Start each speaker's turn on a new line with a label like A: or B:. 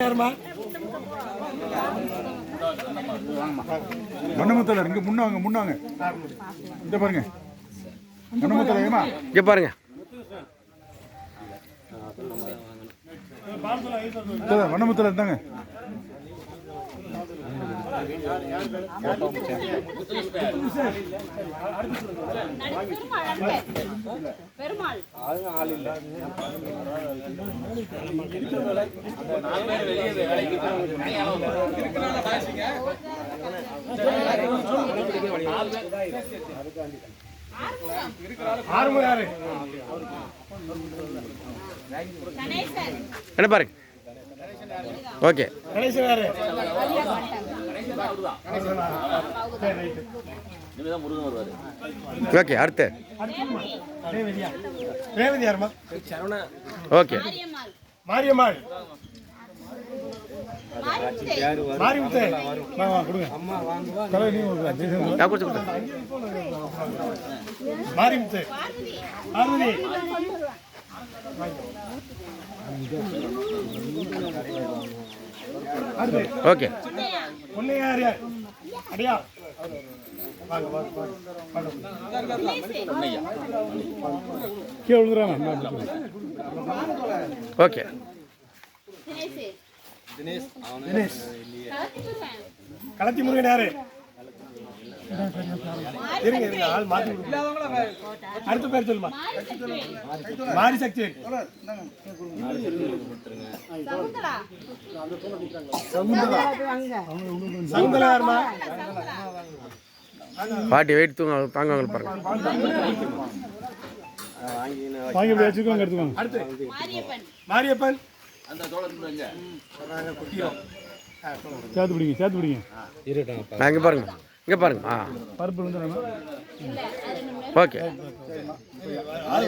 A: யாரும்மா
B: மண்ணமுத்தலர் இங்க முன்னாங்க முன்னாங்க. இந்த பாருங்க. மண்ணமுத்தலர் ஏமா
C: இங்கே பாருங்க.
B: மண்ணமுத்தலர் இருந்தாங்க
D: பெருமாள்
A: ஆறுமுக யாரு
C: என்ன பாருங்க? ஓகே.
A: கணேசன் யாரு
C: ஓகே அடுத்து.
A: ரேவதி யாருமா
C: ஓகே.
D: மாரியம்மாள். மாரிமுத்து.
C: ஓகே.
A: அடியா
C: ஓகே.
D: தினேஷ்.
A: தினேஷ்.
D: கலத்திமுருகன்
A: களத்தி முருகன் யாரு? இருங்க இருங்க ஆள் மாத்தி. அடுத்த பேர் சொல்லுமா? மாரி சக்தி
D: சகுந்தலா
A: யாருமா
C: பாட்டி வெயிட் தூங்க தாங்குவாங்க பாருங்க.
B: வாங்கி வச்சுக்கோங்க எடுத்துக்கோங்க.
A: அடுத்து.
D: மாரியப்பன்.
A: மாரியப்பன்
B: சேர்த்து பிடிங்க சேர்த்து பிடிங்க.
C: இங்கே பாருங்க. இங்கே பாருங்க. ஆ.
B: பருப்பு
C: ஓகே.
A: அது